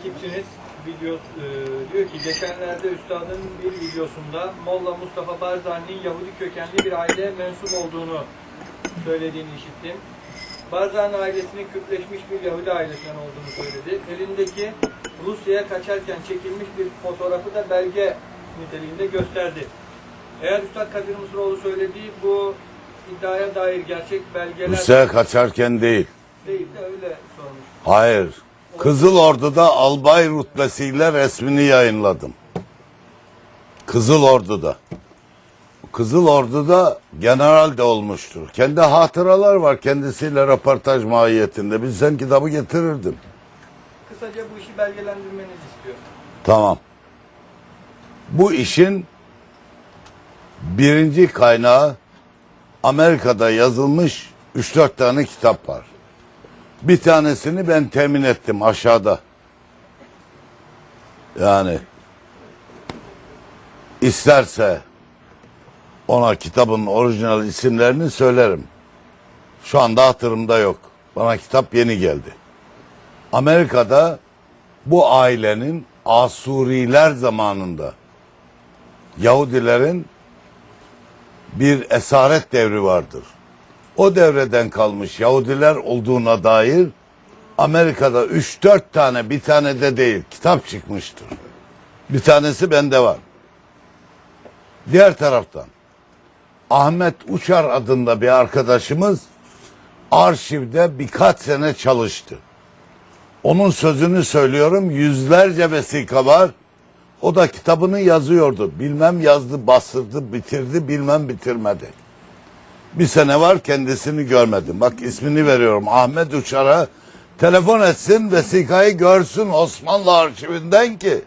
Ekipçiniz video e, diyor ki geçenlerde üstadın bir videosunda Molla Mustafa Barzani'nin Yahudi kökenli bir aileye mensup olduğunu söylediğini işittim. Barzani ailesinin Kürtleşmiş bir Yahudi ailesinden olduğunu söyledi. Elindeki Rusya'ya kaçarken çekilmiş bir fotoğrafı da belge niteliğinde gösterdi. Eğer Üstad Kadir Mısıroğlu söylediği bu iddiaya dair gerçek belgeler Rusya'ya kaçarken değil. değil de öyle sormuş. Hayır. Kızıl Ordu'da albay rütbesiyle resmini yayınladım. Kızıl Ordu'da. Kızıl Ordu'da general de olmuştur. Kendi hatıralar var kendisiyle röportaj mahiyetinde. Bilsen kitabı getirirdim. Kısaca bu işi belgelendirmenizi istiyor. Tamam. Bu işin birinci kaynağı Amerika'da yazılmış 3-4 tane kitap var. Bir tanesini ben temin ettim aşağıda. Yani isterse ona kitabın orijinal isimlerini söylerim. Şu anda hatırımda yok. Bana kitap yeni geldi. Amerika'da bu ailenin Asuriler zamanında Yahudilerin bir esaret devri vardır. O devreden kalmış Yahudiler olduğuna dair Amerika'da 3-4 tane bir tane de değil kitap çıkmıştır. Bir tanesi bende var. Diğer taraftan Ahmet Uçar adında bir arkadaşımız arşivde birkaç sene çalıştı. Onun sözünü söylüyorum yüzlerce vesika var. O da kitabını yazıyordu. Bilmem yazdı, bastırdı, bitirdi, bilmem bitirmedi. Bir sene var kendisini görmedim. Bak ismini veriyorum. Ahmet Uçar'a telefon etsin, vesikayı görsün Osmanlı arşivinden ki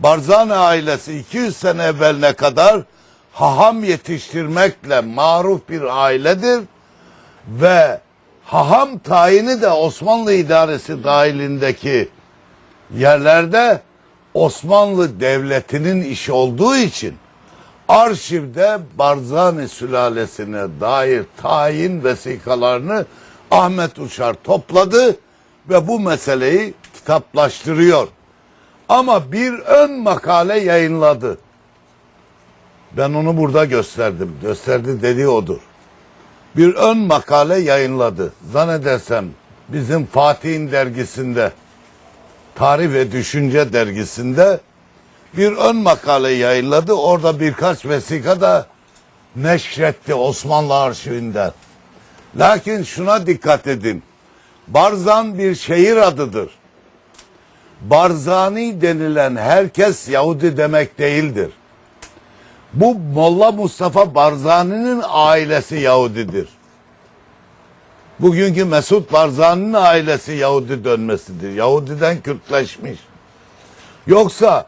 Barzani ailesi 200 sene evveline kadar haham yetiştirmekle maruf bir ailedir ve haham tayini de Osmanlı idaresi dahilindeki yerlerde Osmanlı Devleti'nin işi olduğu için arşivde Barzani sülalesine dair tayin vesikalarını Ahmet Uçar topladı ve bu meseleyi kitaplaştırıyor. Ama bir ön makale yayınladı. Ben onu burada gösterdim. Gösterdi dediği odur bir ön makale yayınladı. Zannedersem bizim Fatih'in dergisinde, Tarih ve Düşünce dergisinde bir ön makale yayınladı. Orada birkaç vesika da neşretti Osmanlı arşivinden. Lakin şuna dikkat edin. Barzan bir şehir adıdır. Barzani denilen herkes Yahudi demek değildir. Bu Molla Mustafa Barzani'nin ailesi Yahudidir. Bugünkü Mesut Barzani'nin ailesi Yahudi dönmesidir. Yahudiden Kürtleşmiş. Yoksa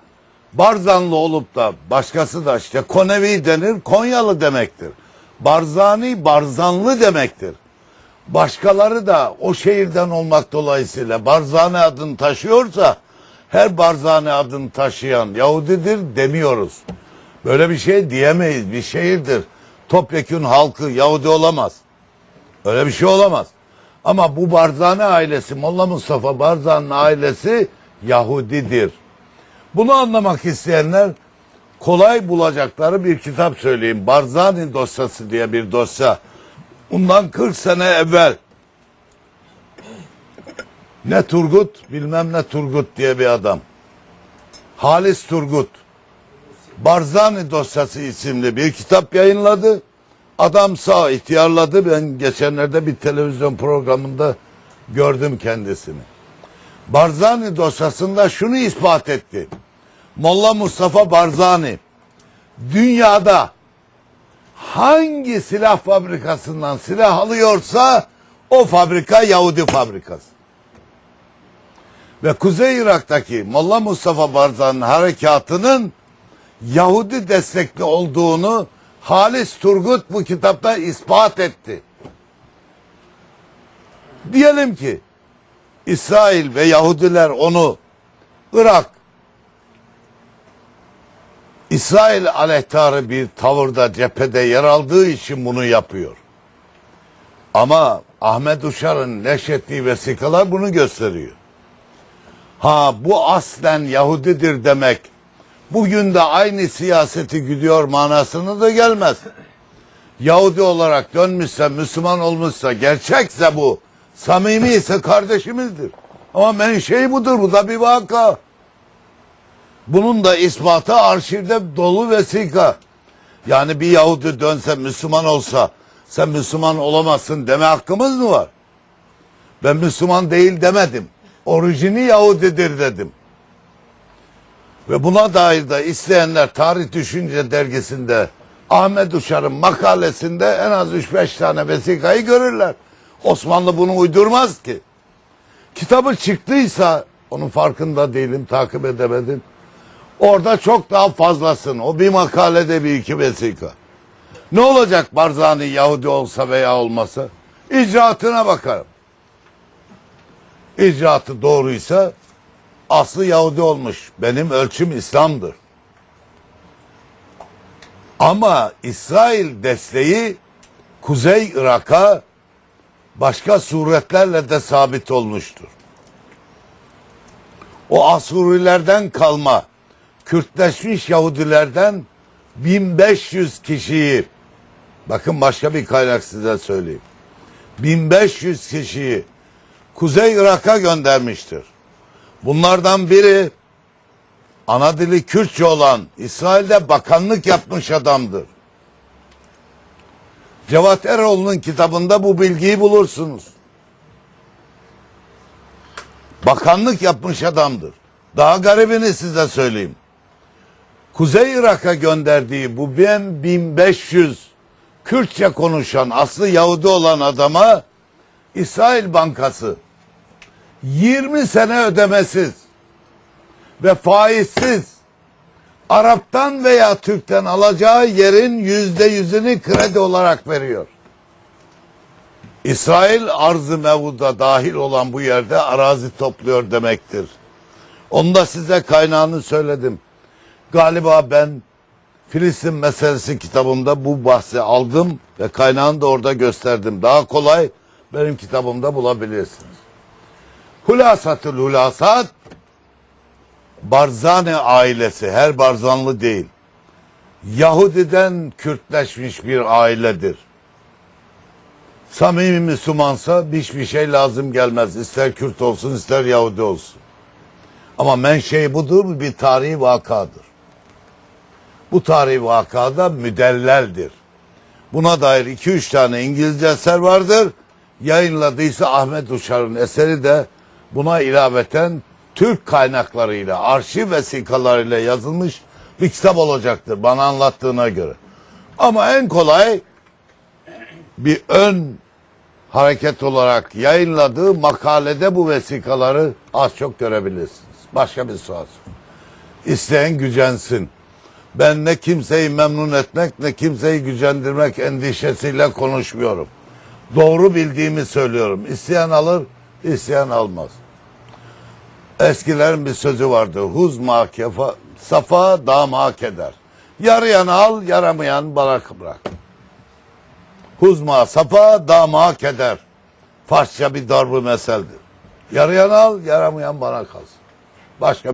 Barzanlı olup da başkası da işte Konevi denir, Konyalı demektir. Barzani, Barzanlı demektir. Başkaları da o şehirden olmak dolayısıyla Barzani adını taşıyorsa her Barzani adını taşıyan Yahudidir demiyoruz. Böyle bir şey diyemeyiz. Bir şehirdir. Topyekun halkı Yahudi olamaz. Öyle bir şey olamaz. Ama bu Barzani ailesi, Molla Mustafa Barzani'nin ailesi Yahudidir. Bunu anlamak isteyenler kolay bulacakları bir kitap söyleyeyim. Barzani dosyası diye bir dosya. Bundan 40 sene evvel ne Turgut bilmem ne Turgut diye bir adam. Halis Turgut. Barzani dosyası isimli bir kitap yayınladı. Adam sağ ihtiyarladı. Ben geçenlerde bir televizyon programında gördüm kendisini. Barzani dosyasında şunu ispat etti. Molla Mustafa Barzani dünyada hangi silah fabrikasından silah alıyorsa o fabrika Yahudi fabrikası. Ve Kuzey Irak'taki Molla Mustafa Barzani'nin harekatının Yahudi destekli olduğunu Halis Turgut bu kitapta ispat etti. Diyelim ki İsrail ve Yahudiler onu Irak İsrail aleyhtarı bir tavırda cephede yer aldığı için bunu yapıyor. Ama Ahmet Uşar'ın neşrettiği vesikalar bunu gösteriyor. Ha bu aslen Yahudidir demek. Bugün de aynı siyaseti güdüyor manasına da gelmez. Yahudi olarak dönmüşse, Müslüman olmuşsa, gerçekse bu, samimi ise kardeşimizdir. Ama menşei budur, bu da bir vaka. Bunun da ispatı arşivde dolu vesika. Yani bir Yahudi dönse, Müslüman olsa, sen Müslüman olamazsın deme hakkımız mı var? Ben Müslüman değil demedim. Orijini Yahudidir dedim. Ve buna dair de isteyenler Tarih Düşünce dergisinde Ahmet Uşar'ın makalesinde en az 3-5 tane vesikayı görürler. Osmanlı bunu uydurmaz ki. Kitabı çıktıysa onun farkında değilim, takip edemedim. Orada çok daha fazlasın. O bir makalede bir iki vesika. Ne olacak Barzani Yahudi olsa veya olmasa? İcraatına bakarım. İcraatı doğruysa aslı Yahudi olmuş. Benim ölçüm İslam'dır. Ama İsrail desteği Kuzey Irak'a başka suretlerle de sabit olmuştur. O Asurilerden kalma Kürtleşmiş Yahudilerden 1500 kişiyi bakın başka bir kaynak size söyleyeyim. 1500 kişiyi Kuzey Irak'a göndermiştir. Bunlardan biri ana dili Kürtçe olan İsrail'de bakanlık yapmış adamdır. Cevat Eroğlu'nun kitabında bu bilgiyi bulursunuz. Bakanlık yapmış adamdır. Daha garibini size söyleyeyim. Kuzey Irak'a gönderdiği bu ben 1500 Kürtçe konuşan aslı Yahudi olan adama İsrail Bankası 20 sene ödemesiz ve faizsiz Arap'tan veya Türk'ten alacağı yerin yüzde yüzünü kredi olarak veriyor. İsrail arzı mevuda dahil olan bu yerde arazi topluyor demektir. Onu da size kaynağını söyledim. Galiba ben Filistin meselesi kitabımda bu bahsi aldım ve kaynağını da orada gösterdim. Daha kolay benim kitabımda bulabilirsiniz. Hulasatül hulasat Barzani ailesi her Barzanlı değil. Yahudiden Kürtleşmiş bir ailedir. Samimi Müslümansa hiçbir şey lazım gelmez. İster Kürt olsun ister Yahudi olsun. Ama menşei budur bir tarihi vakadır. Bu tarihi vakada müdelleldir. Buna dair 2-3 tane İngilizce eser vardır. Yayınladıysa Ahmet Uşar'ın eseri de buna ilaveten Türk kaynaklarıyla, arşiv vesikalarıyla yazılmış bir kitap olacaktır bana anlattığına göre. Ama en kolay bir ön hareket olarak yayınladığı makalede bu vesikaları az çok görebilirsiniz. Başka bir soru. İsteyen gücensin. Ben ne kimseyi memnun etmek ne kimseyi gücendirmek endişesiyle konuşmuyorum. Doğru bildiğimi söylüyorum. İsteyen alır, isteyen almaz. Eskilerin bir sözü vardı. Huz kefa, safa dama keder. Yarayan al, yaramayan bırak bırak. Huzma safa dama keder. Farsça bir darbu meseldir. Yarayan al, yaramayan bana kalsın. Başka